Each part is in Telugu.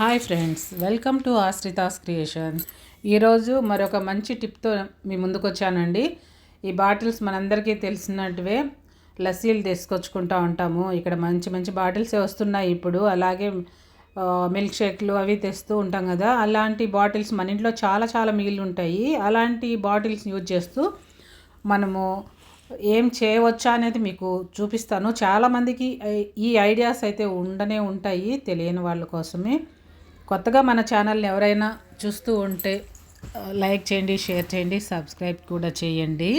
Hi friends welcome to Ashritha's creations ఈరోజు మరొక మంచి టిప్తో మీ ముందుకు వచ్చానండి ఈ బాటిల్స్ మనందరికీ తెలిసినట్టువే లస్సీలు తీసుకొచ్చుకుంటూ ఉంటాము. ఇక్కడ మంచి మంచి బాటిల్సే వస్తున్నాయి ఇప్పుడు. అలాగే మిల్క్ షేక్లు అవి తెస్తూ ఉంటాం కదా. అలాంటి బాటిల్స్ మన ఇంట్లో చాలా చాలా మిగిలి ఉంటాయి అలాంటి బాటిల్స్ యూజ్ చేస్తూ మనము ఏం చేయవచ్చా అనేది మీకు చూపిస్తాను. చాలామందికి ఈ ఐడియాస్ అయితే ఉండనే ఉంటాయి తెలియని వాళ్ళ కోసమే. కొత్తగా మన ఛానల్ని ఎవరైనా చూస్తూ ఉంటే లైక్ చేయండి షేర్ చేయండి సబ్స్క్రైబ్ కూడా చేయండి.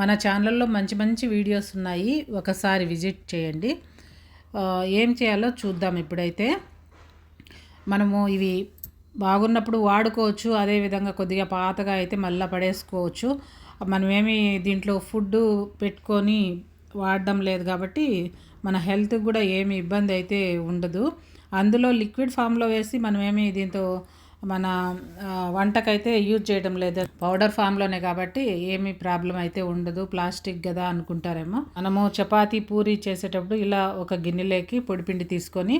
మన ఛానల్లో మంచి మంచి వీడియోస్ ఉన్నాయి. ఒకసారి విజిట్ చేయండి. ఏం చేయాలో చూద్దాం ఇప్పుడైతే. మనము ఇవి బాగున్నప్పుడు వాడుకోవచ్చు. అదేవిధంగా కొద్దిగా పాతగా అయితే మళ్ళీ పడేసుకోవచ్చు. మనమేమి దీంట్లో ఫుడ్ పెట్టుకొని వాడడం లేదు కాబట్టి మన హెల్త్కి కూడా ఏమి ఇబ్బంది అయితే ఉండదు. అందులో లిక్విడ్ ఫామ్లో వేసి మనమేమి దీంతో మన వంటకైతే యూజ్ చేయడం లేదు. పౌడర్ ఫామ్లోనే కాబట్టి ఏమి ప్రాబ్లం అయితే ఉండదు. ప్లాస్టిక్ కదా అనుకుంటారేమో. మనము చపాతీ పూరి చేసేటప్పుడు ఇలా ఒక గిన్నెలోకి పొడిపిండి తీసుకొని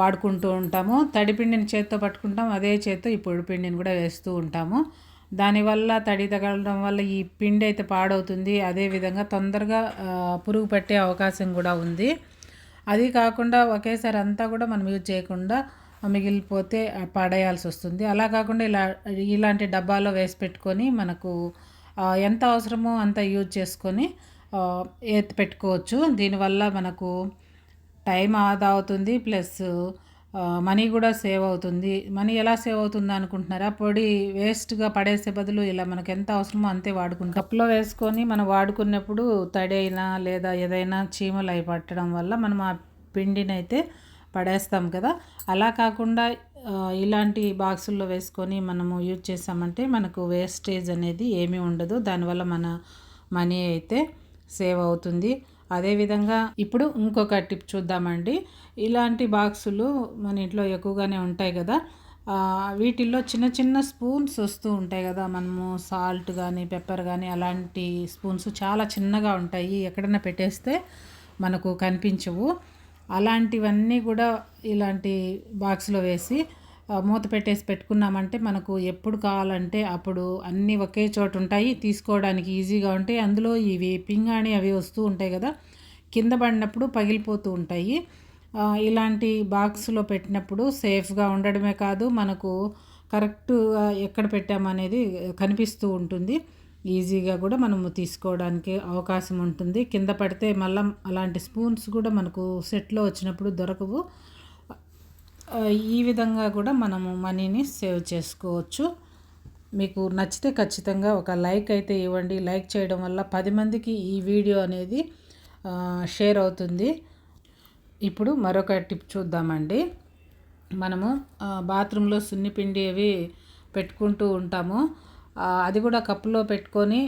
వాడుకుంటూ ఉంటాము. తడిపిండిని చేత్తో పట్టుకుంటాం. అదే చేత్తో ఈ పొడిపిండిని కూడా వేస్తూ ఉంటాము. దానివల్ల తడి తగలడం వల్ల ఈ పిండి అయితే పాడవుతుంది. అదేవిధంగా తొందరగా పురుగు పట్టే అవకాశం కూడా ఉంది. అది కాకుండా ఒకేసారి అంతా కూడా మనం యూజ్ చేయకుండా మిగిలిపోతే పడేయాల్సి వస్తుంది. అలా కాకుండా ఇలా ఇలాంటి డబ్బాలో వేసి పెట్టుకొని మనకు ఎంత అవసరమో అంత యూజ్ చేసుకొని ఎత్తి పెట్టుకోవచ్చు. దీనివల్ల మనకు టైం ఆదా అవుతుంది. ప్లస్ మనీ కూడా సేవ్ అవుతుంది. మనీ ఎలా సేవ్ అవుతుంది అనుకుంటున్నారా? పొడి వేస్ట్గా పడేసే బదులు ఇలా మనకు ఎంత అవసరమో అంతే వాడుకుంటాం. కప్లో వేసుకొని మనం వాడుకున్నప్పుడు తడి అయినా లేదా ఏదైనా చీమలు అయి పట్టడం వల్ల మనం ఆ పిండిని అయితే పడేస్తాం కదా. అలా కాకుండా ఇలాంటి బాక్సుల్లో వేసుకొని మనము యూజ్ చేసామంటే మనకు వేస్టేజ్ అనేది ఏమీ ఉండదు. దానివల్ల మన మనీ అయితే సేవ్ అవుతుంది. అదేవిధంగా ఇప్పుడు ఇంకొక టిప్ చూద్దామండి. ఇలాంటి బాక్సులు మన ఇంట్లో ఎక్కువగానే ఉంటాయి కదా. వీటిల్లో చిన్న చిన్న స్పూన్స్ వస్తూ ఉంటాయి కదా. మనము సాల్ట్ కానీ పెప్పర్ కానీ అలాంటి స్పూన్స్ చాలా చిన్నగా ఉంటాయి. ఎక్కడైనా పెట్టేస్తే మనకు కనిపించవు. అలాంటివన్నీ కూడా ఇలాంటి బాక్స్లో వేసి మూత పెట్టేసి పెట్టుకున్నామంటే మనకు ఎప్పుడు కావాలంటే అప్పుడు అన్నీ ఒకే చోట ఉంటాయి తీసుకోవడానికి ఈజీగా ఉంటాయి. అందులో ఇవి పింగాణి అవి వస్తూ ఉంటాయి కదా కింద పడినప్పుడు పగిలిపోతూ ఉంటాయి. ఇలాంటి బాక్స్లో పెట్టినప్పుడు సేఫ్గా ఉండడమే కాదు మనకు కరెక్ట్గా ఎక్కడ పెట్టామనేది కనిపిస్తూ ఉంటుంది. ఈజీగా కూడా మనము తీసుకోవడానికి అవకాశం ఉంటుంది. కింద పడితే మళ్ళీ అలాంటి స్పూన్స్ కూడా మనకు సెట్లో వచ్చినప్పుడు దొరకవు. ఈ విధంగా కూడా మనము మనీని సేవ్ చేసుకోవచ్చు. మీకు నచ్చితే ఖచ్చితంగా ఒక లైక్ అయితే ఇవ్వండి. లైక్ చేయడం వల్ల పది మందికి ఈ వీడియో అనేది షేర్ అవుతుంది. ఇప్పుడు మరొక టిప్ చూద్దామండి. మనము బాత్రూంలో సున్నిపిండి అవి పెట్టుకుంటూ ఉంటాము. అది కూడా కప్పులో పెట్టుకొని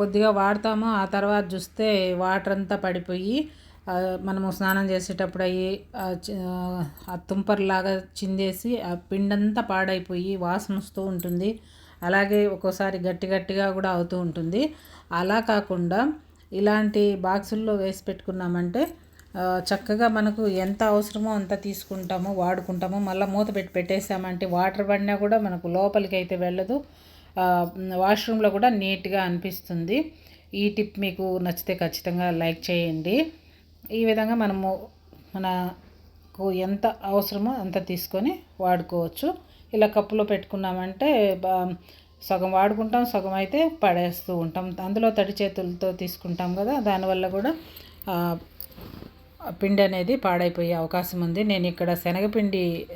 కొద్దిగా వాడతాము. ఆ తర్వాత చూస్తే వాటర్ అంతా పడిపోయి మనము స్నానం చేసేటప్పుడు అయ్యి ఆ తుంపర్లాగా చిందేసి ఆ పిండంతా పాడైపోయి వాసన వస్తూ ఉంటుంది. అలాగే ఒక్కోసారి గట్టి గట్టిగా కూడా అవుతూ ఉంటుంది. అలా కాకుండా ఇలాంటి బాక్సుల్లో వేసి పెట్టుకున్నామంటే చక్కగా మనకు ఎంత అవసరమో అంత తీసుకుంటాము వాడుకుంటాము. మళ్ళీ మూత పెట్టి పెట్టేసామంటే వాటర్ పడినా కూడా మనకు లోపలికి అయితే వెళ్ళదు వాష్రూమ్లో కూడా నీట్గా అనిపిస్తుంది. ఈ టిప్ మీకు నచ్చితే ఖచ్చితంగా లైక్ చేయండి. ఈ విధంగా మనము మనకు ఎంత అవసరమో అంత తీసుకొని వాడుకోవచ్చు. ఇలా కప్పులో పెట్టుకున్నామంటే సగం వాడుకుంటాం సగం అయితే పడేస్తూ ఉంటాం. అందులో తడి చేతులతో తీసుకుంటాం కదా దానివల్ల కూడా పిండి అనేది పాడైపోయే అవకాశం ఉంది. నేను ఇక్కడ శనగపిండి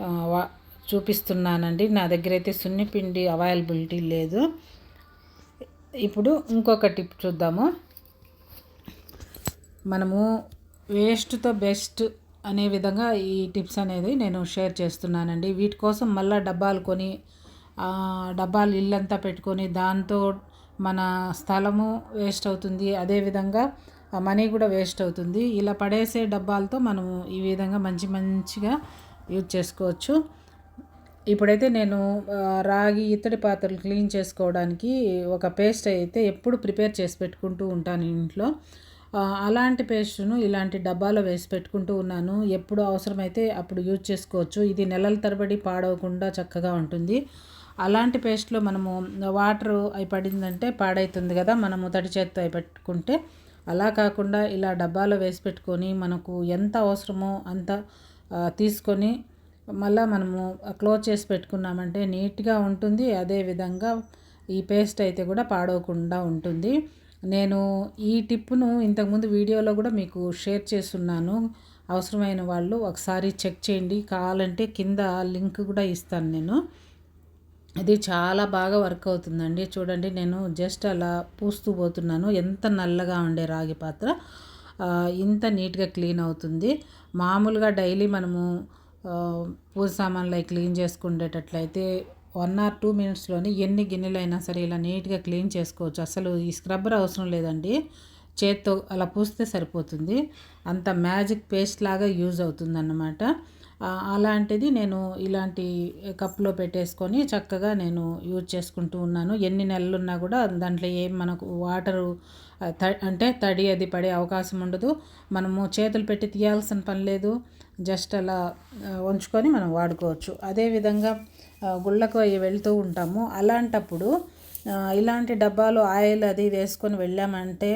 వా- చూపిస్తున్నానండి. నా దగ్గర అయితే సున్నిపిండి అవైలబిలిటీ లేదు. ఇప్పుడు ఇంకొక టిప్ చూద్దాము. మనము వేస్ట్తో బెస్ట్ అనే విధంగా ఈ టిప్స్ అనేది నేను షేర్ చేస్తున్నానండి. వీటి కోసం మళ్ళీ డబ్బాలు కొని డబ్బాలు ఇల్లంతా పెట్టుకొని దాంతో మన స్థలము వేస్ట్ అవుతుంది. అదేవిధంగా మనీ కూడా వేస్ట్ అవుతుంది. ఇలా పడేసే డబ్బాలతో మనము ఈ విధంగా మంచి మంచిగా యూజ్ చేసుకోవచ్చు. ఇప్పుడైతే నేను రాగి ఇత్తడి పాత్రలు క్లీన్ చేసుకోవడానికి ఒక పేస్ట్ అయితే ఎప్పుడు ప్రిపేర్ చేసి పెట్టుకుంటూ ఉంటాను ఇంట్లో. అలాంటి పేస్ట్ను ఇలాంటి డబ్బాలో వేసి పెట్టుకుంటూ ఉన్నాను. ఎప్పుడు అవసరమైతే అప్పుడు యూజ్ చేసుకోవచ్చు. ఇది నెలల తరబడి పాడవకుండా చక్కగా ఉంటుంది. అలాంటి పేస్ట్లో మనము వాటర్ అయి పడిందంటే పాడవుతుంది కదా మనము తడి చేత్తో అయి పెట్టుకుంటే. అలా కాకుండా ఇలా డబ్బాలో వేసి పెట్టుకొని మనకు ఎంత అవసరమో అంత తీసుకొని మళ్ళీ మనము క్లోజ్ చేసి పెట్టుకున్నామంటే నీట్గా ఉంటుంది. అదేవిధంగా ఈ పేస్ట్ అయితే కూడా పాడవకుండా ఉంటుంది. నేను ఈ టిప్పును ఇంతకుముందు వీడియోలో కూడా మీకు షేర్ చేస్తున్నాను. అవసరమైన వాళ్ళు ఒకసారి చెక్ చేయండి. కావాలంటే కింద లింక్ కూడా ఇస్తాను నేను. ఇది చాలా బాగా వర్క్ అవుతుందండి. చూడండి నేను జస్ట్ అలా పూస్తూ పోతున్నాను. ఎంత నల్లగా ఉండే రాగి పాత్ర. ఇంత నీట్గా క్లీన్ అవుతుంది. మామూలుగా డైలీ మనము పూజ సామాన్లు అవి క్లీన్ చేసుకునేటట్లయితే వన్ ఆర్ టూ మినిట్స్లోని ఎన్ని గిన్నెలు అయినా సరే ఇలా నీట్గా క్లీన్ చేసుకోవచ్చు. అసలు ఈ స్క్రబ్బర్ అవసరం లేదండి. చేత్తో అలా పూస్తే సరిపోతుంది. అంత మ్యాజిక్ పేస్ట్ లాగా యూజ్ అవుతుందన్నమాట. అలాంటిది నేను ఇలాంటి కప్లో పెట్టేసుకొని చక్కగా నేను యూజ్ చేసుకుంటూ ఉన్నాను. ఎన్ని నెలలు ఉన్నా కూడా దాంట్లో ఏం మనకు వాటరు త- అంటే తడి అది పడే అవకాశం ఉండదు. మనము చేతులు పెట్టి తీయాల్సిన పని లేదు. జస్ట్ అలా ఉంచుకొని మనం వాడుకోవచ్చు. అదేవిధంగా గుళ్ళకు వెళ్తూ ఉంటాము. అలాంటప్పుడు ఇలాంటి డబ్బాలు ఆయిల్ అది వేసుకొని వెళ్ళామంటే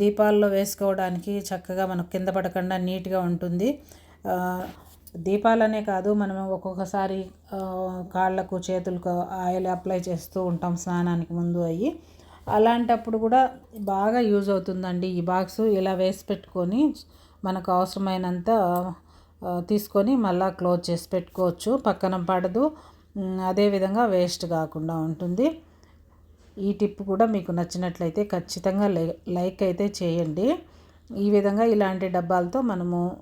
దీపాల్లో వేసుకోవడానికి చక్కగా మనకు కింద పడకుండా నీట్గా ఉంటుంది. దీపాలనే కాదు మనం ఒక్కొక్కసారి కాళ్ళకు చేతులకు ఆయిల్ అప్లై చేస్తూ ఉంటాం స్నానానికి ముందు అయ్యి. అలాంటప్పుడు కూడా బాగా యూజ్ అవుతుందండి ఈ బాక్స్. ఇలా వేసి పెట్టుకొని మనకు అవసరమైనంత తీసుకొని మళ్ళీ క్లోజ్ చేసి పెట్టుకోవచ్చు. పక్కన పడదు. అదేవిధంగా వేస్ట్ కాకుండా ఉంటుంది. ఈ టిప్ కూడా మీకు నచ్చినట్లయితే ఖచ్చితంగా లై- లైక్ అయితే చేయండి. ఈ విధంగా ఇలాంటి డబ్బాలతో మనము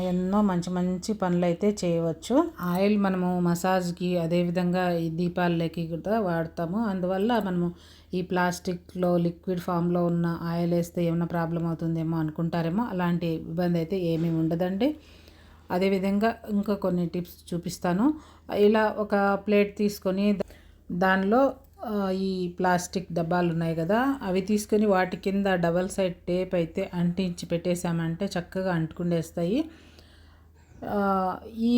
ఎన్నో మంచి మంచి పనులు అయితే చేయవచ్చు. ఆయిల్ మనము మసాజ్కి అదేవిధంగా ఈ దీపాలకి కూడా వాడతాము. అందువల్ల మనము ఈ ప్లాస్టిక్లో లిక్విడ్ ఫామ్లో ఉన్న ఆయిల్ వేస్తే ఏమైనా ప్రాబ్లం అవుతుందేమో అనుకుంటారేమో అలాంటి ఇబ్బంది అయితే ఏమీ ఉండదండి. అదేవిధంగా ఇంకా కొన్ని టిప్స్ చూపిస్తాను. ఇలా ఒక ప్లేట్ తీసుకొని దానిలో ఈ ప్లాస్టిక్ డబ్బాలు ఉన్నాయి కదా అవి తీసుకొని వాటి కింద డబల్ సైడ్ టేప్ అయితే అంటించి పెట్టేశామంటే చక్కగా అంటుకుండేస్తాయి. ఈ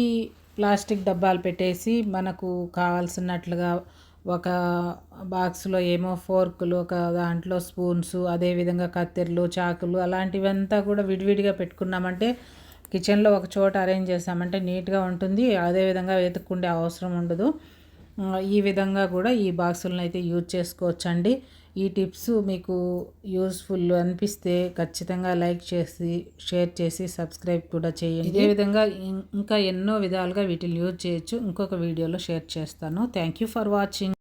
ప్లాస్టిక్ డబ్బాలు పెట్టేసి మనకు కావాల్సినట్లుగా ఒక బాక్స్లో ఏమో ఫోర్కులు ఒక దాంట్లో స్పూన్స్ అదేవిధంగా కత్తెరలు చాకులు అలాంటివంతా కూడా విడివిడిగా పెట్టుకున్నామంటే కిచెన్లో ఒక చోట అరేంజ్ చేసామంటే నీట్గా ఉంటుంది. అదేవిధంగా వెతుక్కుండే అవసరం ఉండదు. ఈ విధంగా కూడా ఈ బాక్సులను అయితే యూజ్ చేసుకోవచ్చండి. ఈ టిప్స్ మీకు యూస్ఫుల్ అనిపిస్తే ఖచ్చితంగా లైక్ చేసి షేర్ చేసి సబ్స్క్రైబ్ కూడా చేయండి. ఇదే విధంగా ఇంకా ఎన్నో విధాలుగా వీటిని యూజ్ చేయొచ్చు. ఇంకొక వీడియోలో షేర్ చేస్తాను. Thank you for watching.